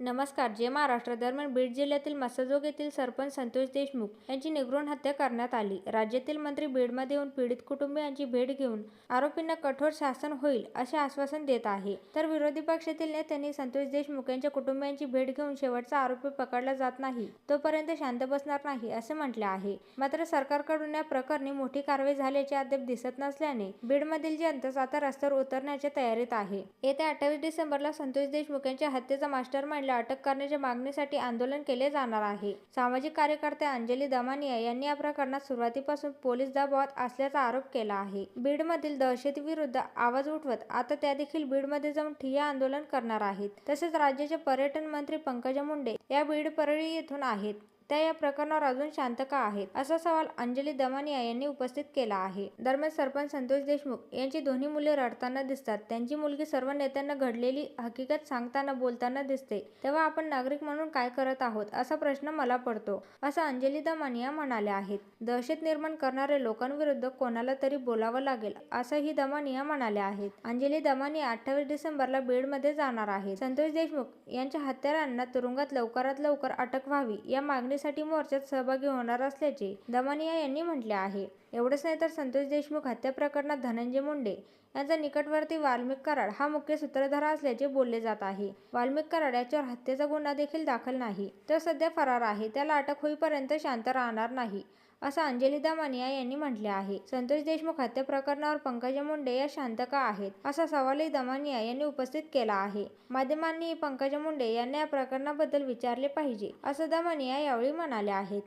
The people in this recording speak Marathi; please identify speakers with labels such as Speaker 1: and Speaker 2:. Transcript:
Speaker 1: नमस्कार जय महाराष्ट्र दरम्यान बीड जिल्ह्यातील मसाजोग येथील सरपंच संतोष देशमुख यांची निर्घृण हत्या करण्यात आली. राज्यातील मंत्री बीडमध्ये येऊन पीडित कुटुंबियांची भेट घेऊन आरोपींना कठोर शासन होईल असे आश्वासन देत आहे. तर विरोधी पक्षातील नेत्यांनी संतोष देशमुख यांच्या कुटुंबियांची भेट घेऊन शेवटचा आरोपी पकडला जात नाही. तोपर्यंत शांत बसणार नाही असे म्हटले आहे. मात्र सरकारकडून या प्रकरणी मोठी कारवाई झाल्याचे अद्याप दिसत नसल्याने बीडमधील जनता आता रस्त्यावर उतरण्याच्या तयारीत आहे. येत्या अठ्ठावीस डिसेंबरला संतोष देशमुख यांच्या हत्येचा मास्टर माइंडला अटक करण्याच्या मागणीसाठी आंदोलन केले जाणार आहे. सामाजिक कार्यकर्त्या अंजली दमानिया यांनी या प्रकरणात सुरुवातीपासून पोलीस दबावात असल्याचा आरोप केला आहे. बीडमधील दहशतीविरुद्ध आवाज उठवत आता त्या देखील बीडमध्ये जाऊन ठिय्या आंदोलन करणार आहेत. तसेच राज्याचे पर्यटन मंत्री पंकजा मुंडे या बीड परळी येथून आहेत. त्या या प्रकरणावर अजून शांत का आहेत? असा सवाल अंजली दमानिया यांनी उपस्थित केला आहे. दरम्यान सरपंच संतोष देशमुख यांची दोन्ही मुले रडताना दिसतात. त्यांची मुलगी सर्व नेत्यांना घडलेली हकीकत सांगताना बोलताना दिसते. तेव्हा आपण नागरिक म्हणून काय करत आहोत? असा प्रश्न मला पडतो असं अंजली दमानिया म्हणाल्या आहेत. दहशत निर्माण करणाऱ्या लोकांविरुद्ध कोणाला तरी बोलावं लागेल असंही दमानिया म्हणाल्या आहेत. अंजली दमानिया अठ्ठावीस डिसेंबरला बीडमध्ये जाणार आहेत. संतोष देशमुख यांच्या हत्यारांना तुरुंगात लवकरात लवकर अटक व्हावी या मागणी मागणीसाठी मोर्चात सहभागी होणार असल्याचे दमानिया यांनी म्हटले आहे. एवढंच नाही तर संतोष देशमुख हत्या प्रकरणात धनंजय मुंडे यांचा निकटवर्ती वाल्मिक कराड हा मुख्य सूत्रधार असल्याचे बोलले जात आहे. वाल्मिक कराड याच्यावर हत्येचा गुन्हा देखील दाखल नाही. तर सध्या फरार आहे. त्याला अटक होईपर्यंत शांत राहणार नाही. असं अंजली दमानिया यांनी म्हटले आहे. संतोष देशमुख हत्या प्रकरणावर पंकजा मुंडे या शांत का आहेत असा सवालही दमानिया यांनी उपस्थित केला आहे. माध्यमांनी पंकजा मुंडे यांना या प्रकरणाबद्दल विचारले पाहिजे असं दमानिया यावेळी म्हणाले आहेत.